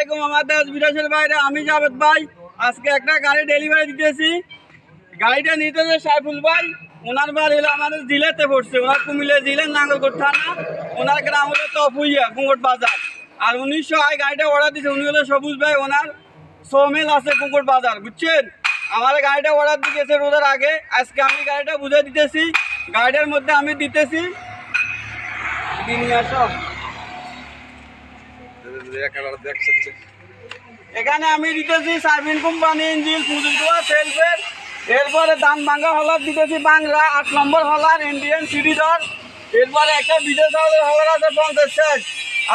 আলাইকুম আমার বিদেশের বাইরে। আমি জাভেদ ভাই। আজকে একটা গাড়ি ডেলিভারি দিতেছি। গাড়িটা নিতে সাইফুল ভাই, ওনার বাড়ি হলো আমাদের জিলেতে পড়ছে। ওনার কুমিল্লা জিলের নাঙ্গলকোট থানা। ওনার গ্রাম হলো তপুইয়া কুঙ্গট বাজার। আর উনিশশো আয় গাড়িটা অর্ডার দিচ্ছে উনি হলো সবুজ ভাই, ওনার সোমেল আছে কুঙ্গট বাজার, বুঝছেন? আমার গাড়িটা অর্ডার দিতেছে রোদের আগে। আজকে আমি গাড়িটা বুঝে দিতেছি। গাড়িটার মধ্যে আমি দিতেছি। দিন আসো। এখানে আমি দিতেছি সার্ভিন কোম্পানি, ইঞ্জিন সেলফের এরপরে দাম ভাঙ্গা হলার দিতেছি বাংলা, আট নম্বর হলার ইন্ডিয়ান সিরিজর এরপরে একটা বিদেশ হলার আছে পঞ্চাশ ষাট।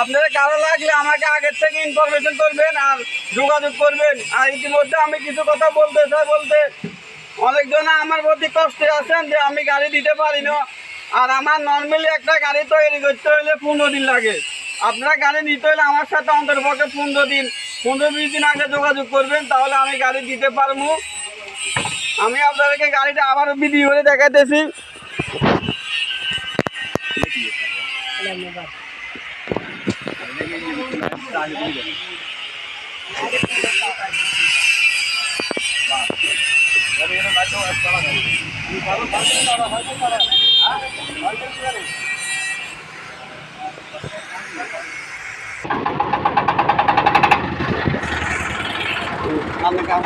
আপনারা কারও লাগলে আমাকে আগের থেকে ইনফরমেশন করবেন আর যোগাযোগ করবেন। আর ইতিমধ্যে আমি কিছু কথা বলতে চাই, বলতে অনেকজন আমার প্রতি কষ্টে আছেন যে আমি গাড়ি দিতে পারি না। আর আমার নর্মালি একটা গাড়ি তৈরি করতে হলে পনেরো দিন লাগে। আপনারা গাড়ি নিতে হলে আমার সাথে অন্তর্পক্ষে পনেরো দিন, পনেরো বিশ দিন আগে যোগাযোগ করবেন, তাহলে আমি গাড়ি দিতে পারব। আমি আপনাদেরকে গাড়িটা আবার ভিডিও করে দেখাতেছি আমি কাম